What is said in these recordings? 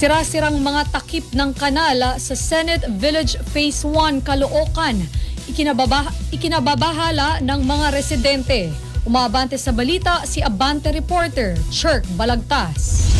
Sira-sirang mga takip ng kanal sa Senate Village Phase 1, Caloocan. Ikinababa, ikinababahala ng mga residente. Umabante sa balita si Abante reporter Chirk Balagtas.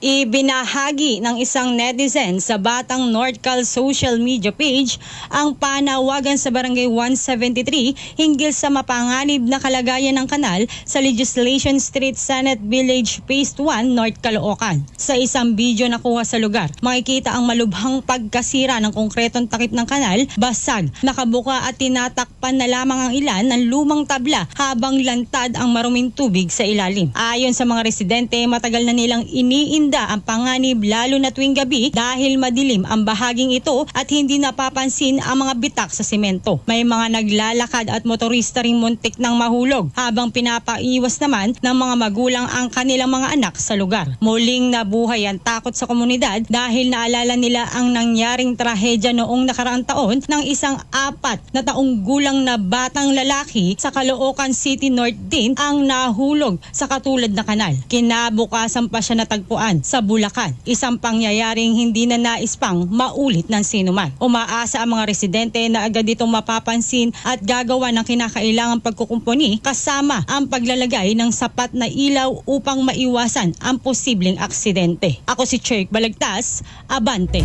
Ibinahagi ng isang netizen sa Batang Nordcal social media page ang panawagan sa Barangay 173 hinggil sa mapanganib na kalagayan ng kanal sa Legislation Street Senate Village Phase 1 North Caloocan. Sa isang video na kuha sa lugar, makikita ang malubhang pagkasira ng konkretong takip ng kanal, basag, nakabuka at tinatakpan na lamang ang ilan ng lumang tabla habang lantad ang maruming tubig sa ilalim. Ayon sa mga residente, matagal na nilang iniinda ang panganib lalo na tuwing gabi dahil madilim ang bahaging ito at hindi napapansin ang mga bitak sa simento. May mga naglalakad at motorista ring muntik ng mahulog habang pinapaiwas naman ng mga magulang ang kanilang mga anak sa lugar. Muling nabuhay ang takot sa komunidad dahil naalala nila ang nangyaring trahedya noong nakaraang taon ng isang apat na taong gulang na batang lalaki sa Caloocan City North din ang nahulog sa katulad na kanal. Kinabukasan pa siya natagpuan sa Bulacan. Isang pangyayaring hindi na nais pang maulit ng sinuman. Umaasa ang mga residente na agad itong mapapansin at gagawa ng kinakailangang pagkukumpuni kasama ang paglalagay ng sapat na ilaw upang maiwasan ang posibleng aksidente. Ako si Cherk Balagtas, Abante.